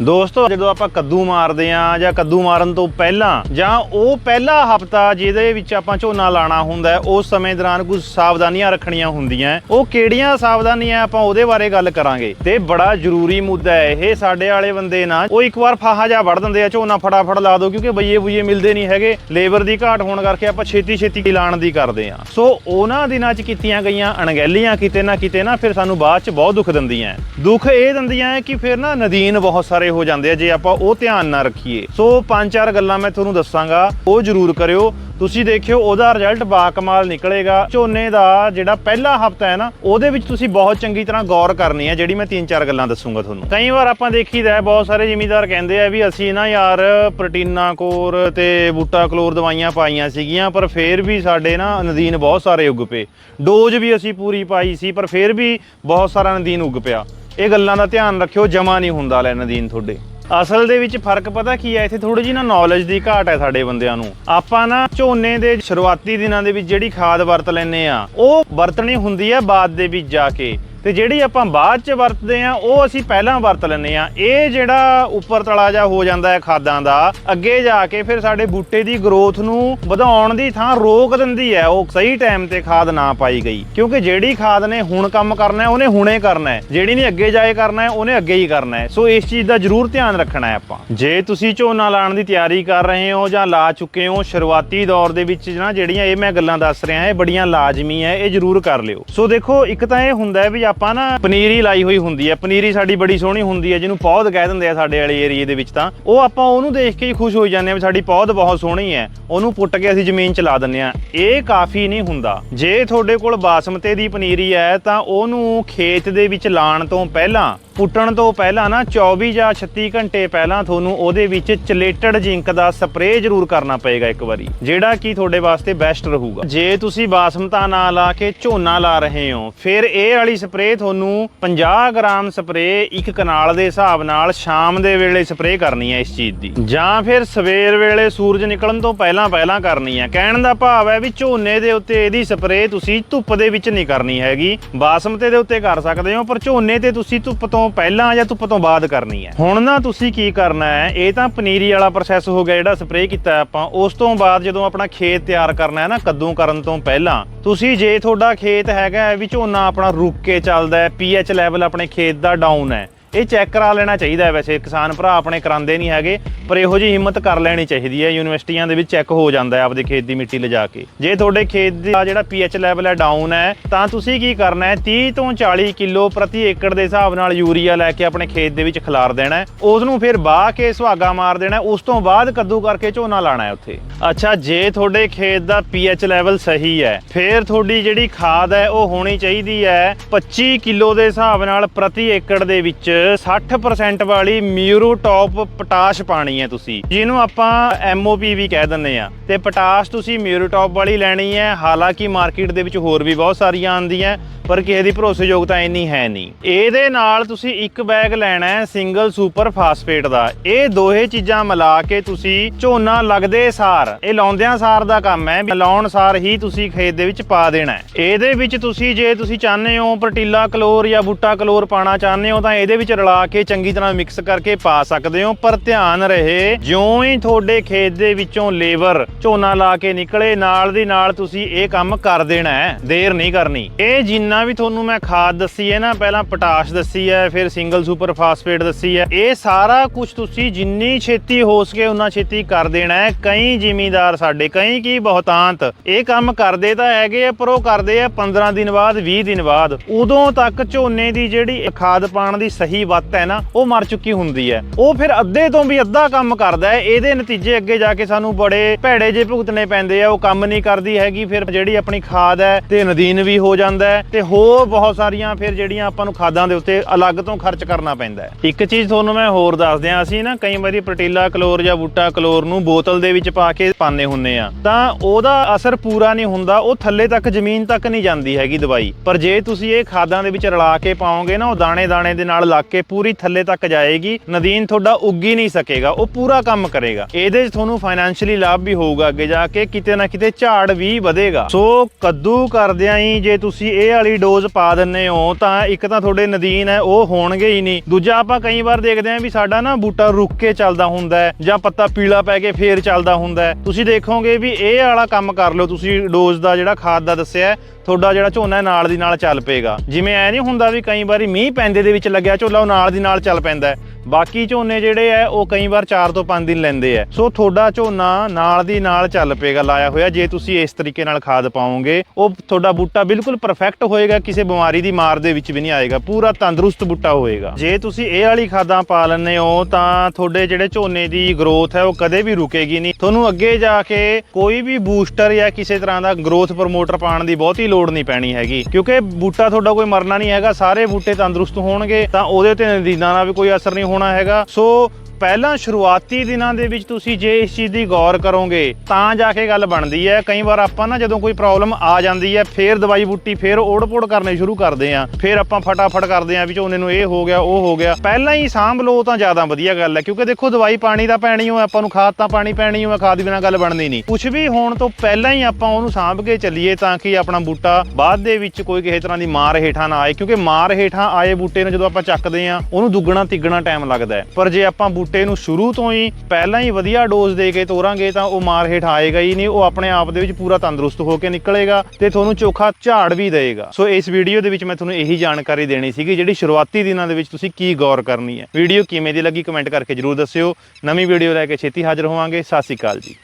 ਦੋਸਤੋ ਜਦੋਂ ਆਪਾਂ ਕੱਦੂ ਮਾਰਦੇ ਆ ਜਾਂ ਕੱਦੂ ਮਾਰਨ ਤੋਂ ਪਹਿਲਾਂ ਜਾਂ ਉਹ ਪਹਿਲਾ ਹਫਤਾ ਜਿਹਦੇ ਵਿੱਚ ਆਪਾਂ ਝੋਨਾ ਲਾਣਾ ਹੁੰਦਾ ਹੈ, ਉਸ ਸਮੇਂ ਦੌਰਾਨ ਕੁਝ ਸਾਵਧਾਨੀਆਂ ਰੱਖਣੀਆਂ ਹੁੰਦੀਆਂ ਉਹ ਕਿਹੜੀਆਂ ਸਾਵਧਾਨੀਆਂ ਆਪਾਂ ਉਹਦੇ ਬਾਰੇ ਗੱਲ ਕਰਾਂਗੇ। ਤੇ ਬੜਾ ਜ਼ਰੂਰੀ ਮੁੱਦਾ ਹੈ ਇਹ ਸਾਡੇ ਵਾਲੇ ਬੰਦੇ ਨਾ ਉਹ ਇੱਕ ਵਾਰ ਫਾਹਾ ਜਾ ਵੜ ਦਿੰਦੇ ਆ ਝੋਨਾ ਫਟਾਫਟ ਲਾ ਦੋ ਕਿਉਂਕਿ ਬਈਏ ਬੁਈਏ ਮਿਲਦੇ ਨਹੀਂ ਹੈਗੇ। ਲੇਬਰ ਦੀ ਘਾਟ ਹੋਣ ਕਰਕੇ ਆਪਾਂ ਛੇਤੀ ਛੇਤੀ ਲਾਣ ਦੀ ਕਰਦੇ ਆ ਸੋ ਉਹਨਾਂ ਦਿਨਾਂ 'ਚ ਕੀਤੀਆਂ ਗਈਆਂ ਅਣਗਹਿਲੀਆਂ ਕਿਤੇ ਨਾ ਕਿਤੇ ਨਾ ਫਿਰ ਸਾਨੂੰ ਬਾਅਦ 'ਚ ਬਹੁਤ ਦੁੱਖ ਦਿੰਦੀਆਂ ਦੁੱਖ ਇਹ ਦਿੰਦੀਆਂ ਹੈ ਕਿ ਫਿਰ ਨਾ ਨਦੀਨ ਬਹੁਤ ਸਾਰੇ ਹੋ ਜਾਂਦੇ ਆ ਜੇ ਆਪਾਂ ਉਹ ਧਿਆਨ ਨਾ ਰੱਖੀਏ। ਸੋ ਪੰਜ ਚਾਰ ਗੱਲਾਂ ਮੈਂ ਤੁਹਾਨੂੰ ਦੱਸਾਂਗਾ, ਉਹ ਜ਼ਰੂਰ ਕਰਿਓ। ਤੁਸੀਂ ਦੇਖਿਓ, ਉਹਦਾ ਰਿਜ਼ਲਟ ਬਾਕਮਾਲ ਨਿਕਲੇਗਾ। ਝੋਨੇ ਦਾ ਜਿਹੜਾ ਪਹਿਲਾ ਹਫਤਾ ਹੈ ਨਾ, ਉਹਦੇ ਵਿੱਚ ਤੁਸੀਂ ਬਹੁਤ ਚੰਗੀ ਤਰ੍ਹਾਂ ਗੌਰ ਕਰਨੀ ਹੈ, ਜਿਹੜੀ ਮੈਂ ਤਿੰਨ ਚਾਰ ਗੱਲਾਂ ਦੱਸੂਗਾ ਤੁਹਾਨੂੰ। ਕਈ ਵਾਰ ਆਪਾਂ ਦੇਖੀਦਾ ਹੈ, ਬਹੁਤ ਸਾਰੇ ਜ਼ਿਮੀਂਦਾਰ ਕਹਿੰਦੇ ਆ ਵੀ ਅਸੀਂ ਨਾ ਯਾਰ ਪ੍ਰੋਟੀਨਾ, ਕੋਰ ਤੇ ਬੂਟਾ, ਕਲੋਰ ਦਵਾਈਆਂ ਪਾਈਆਂ ਸੀਗੀਆਂ, ਪਰ ਫੇਰ ਵੀ ਸਾਡੇ ਨਾ ਨਦੀਨ ਬਹੁਤ ਸਾਰੇ ਉੱਗ ਪਏ। ਡੋਜ਼ ਵੀ ਅਸੀਂ ਪੂਰੀ ਪਾਈ ਸੀ, ਪਰ ਫੇਰ ਵੀ ਬਹੁਤ ਸਾਰਾ ਨਦੀਨ ਉੱਗ ਪਿਆ। ਇਹ ਗੱਲਾਂ ਦਾ ਧਿਆਨ ਰੱਖਿਓ, ਜਮਾ ਨਹੀਂ ਹੁੰਦਾ ਲੈ ਨਦੀਨ ਤੁਹਾਡੇ। ਅਸਲ ਦੇ ਵਿੱਚ ਫ਼ਰਕ ਪਤਾ ਕੀ ਹੈ, ਇੱਥੇ ਥੋੜੀ ਜਿਹੀ ਨਾ ਨੌਲੇਜ ਦੀ ਘਾਟ ਹੈ ਸਾਡੇ ਬੰਦਿਆਂ ਨੂੰ। ਆਪਾਂ ਨਾ ਝੋਨੇ ਦੇ ਸ਼ੁਰੂਆਤੀ ਦਿਨਾਂ ਦੇ ਵਿੱਚ ਜਿਹੜੀ ਖਾਦ ਵਰਤ ਲੈਨੇ ਆ ਉਹ ਵਰਤਣੀ ਹੁੰਦੀ ਹੈ ਬਾਅਦ ਦੇ ਵਿੱਚ ਜਾ ਕੇ। ਤੇ ਜਿਹੜੀ ਆਪਾਂ ਬਾਅਦ ਚ ਵਰਤਦੇ ਆ, ਉਹ ਅਸੀਂ ਪਹਿਲਾਂ ਵਰਤ ਲੈਨੇ ਆ। ਇਹ ਜਿਹੜਾ ਉੱਪਰ ਤਲਾ ਜਾ ਹੋ ਜਾਂਦਾ ਹੈ ਖਾਦਾਂ ਦਾ, ਅੱਗੇ ਜਾ ਕੇ ਫਿਰ ਸਾਡੇ ਬੂਟੇ ਦੀ ਗਰੋਥ ਨੂੰ ਵਧਾਉਣ ਦੀ ਥਾਂ ਰੋਕ ਦਿੰਦੀ ਹੈ। ਉਹ ਸਹੀ ਟਾਈਮ ਤੇ ਖਾਦ ਨਾ ਪਾਈ ਗਈ। ਕਿਉਂਕਿ ਜਿਹੜੀ ਖਾਦ ਨੇ ਹੁਣ ਕੰਮ ਕਰਨਾ ਹੈ, ਉਹਨੇ ਹੁਣੇ ਕਰਨਾ ਹੈ। ਜਿਹੜੀ ਨੇ ਅੱਗੇ ਜਾਏ ਕਰਨਾ ਹੈ, ਉਹਨੇ ਅੱਗੇ ਹੀ ਕਰਨਾ ਹੈ। ਸੋ ਇਸ ਚੀਜ਼ ਦਾ ਜ਼ਰੂਰ ਧਿਆਨ ਰੱਖਣਾ ਹੈ ਆਪਾਂ। ਜੇ ਤੁਸੀਂ ਝੋਨਾ ਲਾਉਣ ਦੀ ਤਿਆਰੀ ਕਰ ਰਹੇ ਹੋ ਜਾਂ ਲਾ ਚੁੱਕੇ ਹੋ, ਸ਼ੁਰੂਆਤੀ ਦੌਰ ਦੇ ਵਿੱਚ ਨਾ ਜਿਹੜੀਆਂ ਇਹ ਮੈਂ ਗੱਲਾਂ ਦੱਸ ਰਿਹਾ, ਇਹ ਬੜੀਆਂ ਲਾਜ਼ਮੀ ਹੈ, ਇਹ ਜ਼ਰੂਰ ਕਰ ਲਿਓ। ਸੋ ਦੇਖੋ, ਇੱਕ ਤਾਂ ਇਹ ਹੁੰਦਾ ਹੈ ਵੀ ਆਪਾਂ ਨਾ ਪਨੀਰੀ ਲਾਈ ਹੋਈ ਹੁੰਦੀ ਹੈ ਪਨੀਰੀ ਸਾਡੀ ਬੜੀ ਸੋਹਣੀ ਹੁੰਦੀ ਹੈ ਜਿਹਨੂੰ ਪੌਦ ਕਹਿ ਦਿੰਦੇ ਆ ਸਾਡੇ ਵਾਲੇ ਏਰੀਏ ਦੇ ਵਿੱਚ ਤਾਂ। ਉਹ ਆਪਾਂ ਉਹਨੂੰ ਦੇਖ ਕੇ ਹੀ ਖੁਸ਼ ਹੋ ਜਾਂਦੇ ਆ ਵੀ ਸਾਡੀ ਪੌਦ ਬਹੁਤ ਸੋਹਣੀ ਹੈ ਉਹਨੂੰ ਪੁੱਟ ਕੇ ਅਸੀਂ ਜ਼ਮੀਨ 'ਚ ਲਾ ਦਿੰਦੇ ਆ। ਇਹ ਕਾਫੀ ਨਹੀਂ ਹੁੰਦਾ। ਜੇ ਤੁਹਾਡੇ ਕੋਲ ਬਾਸਮਤੀ ਦੀ ਪਨੀਰੀ ਹੈ ਤਾਂ ਉਹਨੂੰ ਖੇਤ ਦੇ ਵਿੱਚ ਲਾਣ ਤੋਂ ਪਹਿਲਾਂ ਪੁੱਟਣ ਤੋਂ ਪਹਿਲਾਂ ਨਾ 24 ਜਾਂ 36 ਘੰਟੇ ਪਹਿਲਾਂ ਤੁਹਾਨੂੰ ਉਹਦੇ ਵਿੱਚ ਚਲੇਟਡ ਜ਼ਿੰਕ ਦਾ ਸਪਰੇਅ ਜ਼ਰੂਰ ਕਰਨਾ ਪਏਗਾ ਇੱਕ ਵਾਰੀ, ਜਿਹੜਾ ਕਿ ਤੁਹਾਡੇ ਵਾਸਤੇ ਬੈਸਟ ਰਹੂਗਾ। ਜੇ ਤੁਸੀਂ ਬਾਸਮਤਾ ਨਾ ਲਾ ਕੇ ਝੋਨਾ ਲਾ ਰਹੇ ਹੋ, ਫਿਰ ਇਹ ਵਾਲੀ ਸਪਰੇਅ ਤੁਹਾਨੂੰ 50 ਗ੍ਰਾਮ ਸਪਰੇਅ ਇੱਕ ਕਨਾਲ ਦੇ ਹਿਸਾਬ ਨਾਲ ਸ਼ਾਮ ਦੇ ਵੇਲੇ ਸਪਰੇਅ ਕਰਨੀ ਹੈ ਇਸ ਚੀਜ਼ ਦੀ। ਜਾਂ ਫਿਰ ਸਵੇਰ ਵੇਲੇ ਸੂਰਜ ਨਿਕਲਣ ਤੋਂ ਪਹਿਲਾਂ ਪਹਿਲਾਂ ਕਰਨੀ ਹੈ। ਕਹਿਣ ਦਾ ਭਾਵ ਹੈ ਵੀ ਝੋਨੇ ਦੇ ਉੱਤੇ ਇਹਦੀ ਸਪਰੇਅ ਤੁਸੀਂ ਧੁੱਪ ਦੇ ਵਿੱਚ ਨਹੀਂ ਕਰਨੀ ਹੈਗੀ। ਬਾਸਮਤੇ ਦੇ ਉੱਤੇ ਕਰ ਸਕਦੇ ਹੋ, ਪਰ ਝੋਨੇ ਤੇ ਤੁਸੀਂ ਧੁੱਪ ਤੋਂ ਪਹਿਲਾਂ ਜਾਂ ਧੁੱਪ ਤੋਂ ਬਾਅਦ ਕਰਨੀ ਹੈ? ਹੁਣ ਨਾ ਤੁਸੀਂ ਕੀ ਕਰਨਾ ਹੈ? ਇਹ ਤਾਂ ਪਨੀਰੀ ਵਾਲਾ ਪ੍ਰੋਸੈਸ ਹੋ ਗਿਆ ਜਿਹੜਾ ਸਪਰੇਅ ਕੀਤਾ ਆਪਾਂ। ਉਸ ਤੋਂ ਬਾਅਦ ਜਦੋਂ ਆਪਣਾ ਖੇਤ ਤਿਆਰ ਕਰਨਾ ਹੈ ਨਾ, ਕੱਦੂ ਕਰਨ ਤੋਂ ਪਹਿਲਾਂ, ਤੁਸੀਂ ਜੇ ਤੁਹਾਡਾ ਖੇਤ ਹੈਗਾ ਵੀ ਝੋਨਾ ਆਪਣਾ ਰੁਕ ਕੇ ਚੱਲਦਾ ਹੈ ਪੀਐਚ ਲੈਵਲ ਆਪਣੇ ਖੇਤ ਦਾ ਡਾਊਨ ਹੈ ਇਹ ਚੈੱਕ ਕਰਾ ਲੈਣਾ ਚਾਹੀਦਾ ਹੈ ਵੈਸੇ, ਕਿਸਾਨ ਭਰਾ ਆਪਣੇ ਕਰਾਉਂਦੇ ਨਹੀਂ ਹੈਗੇ, ਪਰ ਇਹੋ ਜਿਹੀ ਹਿੰਮਤ ਕਰ ਲੈਣੀ ਚਾਹੀਦੀ ਹੈ, ਯੂਨੀਵਰਸਿਟੀਆਂ ਦੇ ਵਿੱਚ ਚੈੱਕ ਹੋ ਜਾਂਦਾ ਹੈ ਆਪਦੇ ਖੇਤ ਦੀ ਮਿੱਟੀ ਲਿਜਾ ਕੇ। ਜੇ ਤੁਹਾਡੇ ਖੇਤ ਦਾ ਜਿਹੜਾ ਪੀਐਚ ਲੈਵਲ ਹੈ, ਡਾਊਨ ਹੈ, ਤਾਂ ਤੁਸੀਂ ਕੀ ਕਰਨਾ ਹੈ 30 ਤੋਂ 40 ਕਿਲੋ ਪ੍ਰਤੀ ਏਕੜ ਦੇ ਹਿਸਾਬ ਨਾਲ ਯੂਰੀਆ ਲੈ ਕੇ ਆਪਣੇ ਖੇਤ ਦੇ ਵਿੱਚ ਖਿਲਾਰ ਦੇਣਾ ਹੈ। ਉਸ ਨੂੰ ਫਿਰ ਬਾਹ ਕੇ ਸੁਹਾਗਾ ਮਾਰ ਦੇਣਾ ਉਸ ਤੋਂ ਬਾਅਦ ਕੱਦੂ ਕਰਕੇ ਝੋਨਾ ਲਾਣਾ ਹੈ ਉੱਥੇ। ਅੱਛਾ, ਜੇ ਤੁਹਾਡੇ ਖੇਤ ਦਾ ਪੀਐਚ ਲੈਵਲ ਸਹੀ ਹੈ, ਫਿਰ ਤੁਹਾਡੀ ਜਿਹੜੀ ਖਾਦ ਹੈ, ਉਹ ਹੋਣੀ ਚਾਹੀਦੀ ਹੈ 25 ਕਿਲੋ ਦੇ ਹਿਸਾਬ ਨਾਲ ਪ੍ਰਤੀ ਏਕੜ ਦੇ ਵਿੱਚ 60% ਵਾਲੀ ਮਿਊਰੋ ਟੌਪ ਪੋਟਾਸ਼ ਪਾਣੀ ਹੈ ਤੁਸੀਂ। ਜਿਹਨੂੰ ਆਪਾਂ ਐਮਓਪੀ ਵੀ ਕਹਿ ਦਿੰਦੇ ਆ ਤੇ ਪੋਟਾਸ਼ ਤੁਸੀਂ ਮਿਊਰੋ ਟੌਪ ਵਾਲੀ ਲੈਣੀ ਹੈ। ਹਾਲਾਂਕਿ ਮਾਰਕੀਟ ਦੇ ਵਿੱਚ ਹੋਰ ਵੀ ਬਹੁਤ ਸਾਰੀਆਂ ਆਉਂਦੀਆਂ, ਪਰ ਕਿਸੇ ਦੀ ਭਰੋਸੇਯੋਗਤਾ ਇੰਨੀ ਹੈ ਨਹੀਂ। ਇਹਦੇ ਨਾਲ ਤੁਸੀਂ ਇੱਕ ਬੈਗ ਲੈਣਾ ਹੈ ਸਿੰਗਲ ਸੁਪਰ ਫਾਸਫੇਟ ਦਾ। ਇਹ ਦੋਹੇ ਚੀਜ਼ਾਂ ਮਿਲਾ ਕੇ ਤੁਸੀਂ ਝੋਨਾ ਲੱਗਦੇ ਸਾਰ, ਇਹ ਲਾਉਂਦਿਆਂ ਸਾਰ ਦਾ ਕੰਮ ਹੈ ਲਾਉਣ ਸਾਰ ਹੀ ਤੁਸੀਂ ਖੇਤ ਦੇ ਵਿੱਚ ਪਾ ਦੇਣਾ ਹੈ। ਇਹਦੇ ਵਿੱਚ ਤੁਸੀਂ ਜੇ ਤੁਸੀਂ ਚਾਹੁੰਦੇ ਹੋ, ਪਰਟੀਲਾ ਕਲੋਰ ਜਾਂ ਬੂਟਾ ਕਲੋਰ ਪਾਣਾ ਚਾਹੁੰਦੇ ਹੋ, ਤਾਂ ਇਹਦੇ ਵਿੱਚ ਰਲਾ ਕੇ ਚੰਗੀ ਤਰ੍ਹਾਂ ਮਿਕਸ ਕਰਕੇ ਪਾ ਸਕਦੇ ਹੋ। ਪਰ ਧਿਆਨ ਰਹੇ, ਜਿਉਂ ਹੀ ਤੁਹਾਡੇ ਖੇਤ ਦੇ ਵਿੱਚੋਂ ਲੇਬਰ ਝੋਨਾ ਲਾ ਕੇ ਨਿਕਲੇ, ਨਾਲ ਦੀ ਨਾਲ ਤੁਸੀਂ ਇਹ ਕੰਮ ਕਰ ਦੇਣਾ ਹੈ। ਦੇਰ ਨਹੀਂ ਕਰਨੀ। ਇਹ ਜਿੰਨਾ ਵੀ ਤੁਹਾਨੂੰ ਮੈਂ ਖਾਦ ਦੱਸੀ ਹੈ ਨਾ, ਪਹਿਲਾਂ ਪੋਟਾਸ਼ ਦੱਸੀ ਹੈ, ਫਿਰ ਸਿੰਗਲ ਸੁਪਰ ਫਾਸਫੇਟ ਦੱਸੀ ਹੈ, ਇਹ ਸਾਰਾ ਕੁਝ ਤੁਸੀਂ ਜਿੰਨੀ ਛੇਤੀ ਹੋ ਸਕੇ ਉਨਾ ਛੇਤੀ ਕਰ ਦੇਣਾ ਹੈ। ਕਈ ਜ਼ਿਮੀਂਦਾਰ ਸਾਡੇ, ਕਈ ਕੀ ਬਹੁਤਾਂਤ, ਇਹ ਕੰਮ ਕਰਦੇ ਤਾਂ ਹੈਗੇ ਆ, ਪਰ ਉਹ ਕਰਦੇ ਆ 15 ਦਿਨ ਬਾਅਦ 20 ਦਿਨ ਬਾਅਦ। ਉਦੋਂ ਤੱਕ ਝੋਨੇ ਦੀ ਜਿਹੜੀ ਖਾਦ ਪਾਣ ਦੀ ਸਹੀ ਵੱਤ ਹੈ ਨਾ, ਉਹ ਮਰ ਚੁੱਕੀ ਹੁੰਦੀ ਹੈ। ਉਹ ਫਿਰ ਅੱਧੇ ਤੋਂ ਵੀ ਅੱਧਾ ਕੰਮ ਕਰਦਾ ਹੈ। ਇਹਦੇ ਨਤੀਜੇ ਅੱਗੇ ਜਾ ਕੇ ਸਾਨੂੰ ਬੜੇ ਭੈੜੇ ਜੇ ਭੁਗਤਣੇ ਪੈਂਦੇ ਆ। ਉਹ ਕੰਮ ਨਹੀਂ ਕਰਦੀ ਹੈਗੀ, ਫਿਰ ਜਿਹੜੀ ਆਪਣੀ ਖਾਦ ਹੈ ਤੇ ਨਦੀਨ ਵੀ ਹੋ ਜਾਂਦਾ ਹੈ ਤੇ ਹੋਰ ਬਹੁਤ ਸਾਰੀਆਂ ਫਿਰ ਜਿਹੜੀਆਂ ਆਪਾਂ ਨੂੰ ਖਾਦਾਂ ਦੇ ਉੱਤੇ ਅਲੱਗ ਤੋਂ ਖਰਚ ਕਰਨਾ ਪੈਂਦਾ ਹੈ। ਇੱਕ ਚੀਜ਼ ਤੁਹਾਨੂੰ ਮੈਂ ਹੋਰ ਦੱਸ ਦਿਆਂ, ਅਸੀਂ ਨਾ ਕਈ ਵਾਰੀ ਪਟੀਲਾ ਕਲੋਰ ਜਾਂ ਬੂਟਾ ਕਲੋਰ ਨੂੰ ਬੋਤਲ ਦੇ ਵਿੱਚ ਪਾ ਕੇ ਪਾਉਂਦੇ ਹੁੰਨੇ ਆ। ਤਾਂ ਉਹਦਾ ਅਸਰ ਪੂਰਾ ਨਹੀਂ ਹੁੰਦਾ, ਉਹ ਥੱਲੇ ਤੱਕ, ਜ਼ਮੀਨ ਤੱਕ ਨਹੀਂ ਜਾਂਦੀ ਹੈਗੀ ਦਵਾਈ। ਪਰ ਜੇ ਤੁਸੀਂ ਇਹ ਖਾਦਾਂ ਦੇ ਵਿੱਚ ਰਲਾ ਕੇ ਪਾਓਗੇ ਨਾ, ਉਹ ਦਾਣੇ ਦਾਣੇ ਦੇ ਨਾਲ ਲੱਗ ਕੇ ਪੂਰੀ ਥੱਲੇ ਤੱਕ ਜਾਏਗੀ, ਨਦੀਨ ਤੁਹਾਡਾ ਉੱਗ ਨਹੀਂ ਸਕੇਗਾ, ਉਹ ਪੂਰਾ ਕੰਮ ਕਰੇਗਾ। ਇਹਦੇ 'ਚ ਤੁਹਾਨੂੰ ਫਾਈਨੈਂਸ਼ੀਅਲੀ ਲਾਭ ਵੀ ਹੋਊਗਾ ਅੱਗੇ ਜਾ ਕੇ, ਕਿਤੇ ਨਾ ਕਿਤੇ ਝਾੜ ਵੀ ਵਧੇਗਾ। ਸੋ ਕੱਦੂ ਕਰਦਿਆਂ ਹੀ ਜੇ ਤੁਸੀਂ ਇਹ ਵਾਲੀ ਡੋਜ਼ ਪਾ ਦਿੰਨੇ ਹੋ, ਤਾਂ ਇੱਕ ਤਾਂ ਤੁਹਾਡੇ ਨਦੀਨ ਹੈ, ਉਹ ਹੋਣਗੇ ਹੀ ਨਹੀਂ। ਦੂਜਾ ਆਪਾਂ ਕਈ ਵਾਰ ਦੇਖਦੇ ਆਂ ਵੀ ਸਾਡਾ ਨਾ ਬੂਟਾ ਰੁੱਕ ਕੇ ਚੱਲਦਾ ਹੁੰਦਾ ਹੈ, ਜਾਂ ਪੱਤਾ ਪੀਲਾ ਪੈ ਕੇ ਫੇਰ ਚੱਲਦਾ ਹੁੰਦਾ ਹੈ। ਤੁਸੀਂ ਦੇਖੋਗੇ ਵੀ ਇਹ ਵਾਲਾ ਕੰਮ ਕਰ ਲਓ, ਤੁਸੀਂ ਡੋਜ਼ ਦਾ ਜਿਹੜਾ ਖਾਦ ਦਾ ਦੱਸਿਆ ਤੁਹਾਡਾ ਜਿਹੜਾ ਝੋਨਾ ਨਾਲ ਦੀ ਨਾਲ ਚੱਲ ਪਏਗਾ। ਜਿਵੇਂ ਐ ਨਹੀਂ ਹੁੰਦਾ ਵੀ ਕਈ ਵਾਰੀ ਮੀਂਹ ਪੈਂਦੇ ਦੇ ਵਿੱਚ ਲੱਗਿਆ ਝੋਲਾ ਉਹ ਨਾਲ ਦੀ ਨਾਲ ਚੱਲ ਪੈਂਦਾ ਬਾਕੀ ਝੋਨੇ ਜਿਹੜੇ ਐ, ਉਹ ਕਈ ਵਾਰ 4 ਤੋਂ 5 ਦਿਨ ਲੈਂਦੇ ਐ। ਸੋ ਤੁਹਾਡਾ ਝੋਨਾ ਨਾਲ ਦੀ ਨਾਲ ਚੱਲ ਪਏਗਾ, ਲਾਇਆ ਹੋਇਆ। ਜੇ ਤੁਸੀਂ ਇਸ ਤਰੀਕੇ ਨਾਲ ਖਾਦ ਪਾਓਗੇ, ਉਹ ਤੁਹਾਡਾ ਬੂਟਾ ਬਿਲਕੁਲ ਪਰਫੈਕਟ ਹੋਏਗਾ, ਕਿਸੇ ਬਿਮਾਰੀ ਦੀ ਮਾਰ ਦੇ ਵਿੱਚ ਵੀ ਨਹੀਂ ਆਏਗਾ। ਪੂਰਾ ਤੰਦਰੁਸਤ ਬੂਟਾ ਹੋਏਗਾ। ਜੇ ਤੁਸੀਂ ਇਹ ਵਾਲੀ ਖਾਦਾਂ ਪਾ ਲੈਂਦੇ ਹੋ, ਤਾਂ ਤੁਹਾਡੇ ਜਿਹੜੇ ਝੋਨੇ ਦੀ ਗਰੋਥ ਹੈ ਉਹ ਕਦੇ ਵੀ ਰੁਕੇਗੀ ਨਹੀਂ। ਤੁਹਾਨੂੰ ਅੱਗੇ ਜਾ ਕੇ ਕੋਈ ਵੀ ਬੂਸਟਰ ਜਾਂ ਕਿਸੇ ਤਰ੍ਹਾਂ ਦਾ ਗਰੋਥ ਪ੍ਰਮੋਟਰ ਪਾਉਣ ਦੀ ਬਹੁਤੀ ਲੋੜ ਨਹੀਂ ਪੈਣੀ ਹੈਗੀ। ਕਿਉਂਕਿ ਬੂਟਾ ਤੁਹਾਡਾ ਕੋਈ ਮਰਨਾ ਨਹੀਂ ਹੈਗਾ, ਸਾਰੇ ਬੂਟੇ ਤੰਦਰੁਸਤ ਹੋਣਗੇ, ਤਾਂ ਉਹਦੇ ਤੇ ਨਦੀਨਾਂ ਦਾ ਵੀ ਕੋਈ ਅਸਰ ਨਹੀਂ ਹੋਣਾ। ਹੈਗਾ। ਸੋ ਪਹਿਲਾਂ ਸ਼ੁਰੂਆਤੀ ਦਿਨਾਂ ਦੇ ਵਿੱਚ ਤੁਸੀਂ ਜੇ ਇਸ ਚੀਜ਼ ਦੀ ਗੌਰ ਕਰੋਗੇ, ਤਾਂ ਜਾ ਕੇ ਗੱਲ ਬਣਦੀ ਹੈ। ਕਈ ਵਾਰ ਆਪਾਂ ਨਾ ਜਦੋਂ ਕੋਈ ਪ੍ਰੋਬਲਮ ਆ ਜਾਂਦੀ ਹੈ, ਫੇਰ ਦਵਾਈ ਬੂਟੀ, ਫੇਰ ਓੜ-ਪੋੜ ਕਰਨੇ ਸ਼ੁਰੂ ਕਰਦੇ ਆਂ ਫੇਰ ਆਪਾਂ ਫਟਾਫਟ ਕਰਦੇ ਆਂ ਵੀ ਝੋਨੇ ਨੂੰ ਇਹ ਹੋ ਗਿਆ, ਉਹ ਹੋ ਗਿਆ। ਪਹਿਲਾਂ ਹੀ ਸਾਂਭ ਲਓ ਤਾਂ ਜ਼ਿਆਦਾ ਵਧੀਆ ਗੱਲ ਹੈ। ਕਿਉਂਕਿ ਦੇਖੋ, ਦਵਾਈ ਪਾਣੀ ਦਾ ਪੈਣੀ ਹੋ ਆਪਾਂ ਨੂੰ ਖਾਦ ਤਾਂ ਪਾਣੀ ਪੈਣੀ ਹੋ ਖਾਦ ਬਿਨਾਂ ਗੱਲ ਬਣਦੀ ਨਹੀਂ। ਕੁਝ ਵੀ ਹੋਣ ਤੋਂ ਪਹਿਲਾਂ ਹੀ ਆਪਾਂ ਉਹਨੂੰ ਸਾਂਭ ਕੇ ਚੱਲੀਏ ਤਾਂ ਕਿ ਆਪਣਾ ਬੂਟਾ ਬਾਅਦ ਦੇ ਵਿੱਚ ਕੋਈ ਕਿਸੇ ਤਰ੍ਹਾਂ ਦੀ ਮਾਰ ਹੇਠਾਂ ਨਾ ਆਏ। ਕਿਉਂਕਿ ਮਾਰ ਹੇਠਾਂ ਆਏ ਬੂਟੇ ਨੂੰ ਜਦੋਂ ਆਪਾਂ ਚੱਕਦੇ ਆਂ ਉਹਨੂੰ ਦੁੱਗਣਾ ਤਿੱਗਣਾ ਟਾਈਮ ਲੱਗਦਾ ਪਰ ਜੇ ਆਪਾਂ ਬੂਟੇ ਨੂੰ ਸ਼ੁਰੂ ਤੋਂ ਹੀ ਪਹਿਲਾਂ ਹੀ ਵਧੀਆ ਡੋਜ਼ ਦੇ ਕੇ ਤੋਰਾਂਗੇ ਤਾਂ ਉਹ ਮਾਰ ਹੇਠ ਆਏਗਾ ਹੀ ਨਹੀਂ, ਉਹ ਆਪਣੇ ਆਪ ਦੇ ਵਿੱਚ ਪੂਰਾ ਤੰਦਰੁਸਤ ਹੋ ਕੇ ਨਿਕਲੇਗਾ ਤੇ ਤੁਹਾਨੂੰ ਚੋਖਾ ਝਾੜ ਵੀ ਦੇਵੇਗਾ ਸੋ ਇਸ ਵੀਡੀਓ ਦੇ ਵਿੱਚ ਮੈਂ ਤੁਹਾਨੂੰ ਇਹੀ ਜਾਣਕਾਰੀ ਦੇਣੀ ਸੀਗੀ ਜਿਹੜੀ ਸ਼ੁਰੂਆਤੀ ਦਿਨਾਂ ਦੇ ਵਿੱਚ ਤੁਸੀਂ ਕੀ ਗੌਰ ਕਰਨੀ ਹੈ। ਵੀਡੀਓ ਕਿਵੇਂ ਦੀ ਲੱਗੀ ਕਮੈਂਟ ਕਰਕੇ ਜਰੂਰ ਦੱਸਿਓ। ਨਵੀਂ ਵੀਡੀਓ ਲੈ ਕੇ ਛੇਤੀ ਹਾਜ਼ਰ ਹੋਵਾਂਗੇ। ਸਤਿ ਸ਼੍ਰੀ ਅਕਾਲ ਜੀ।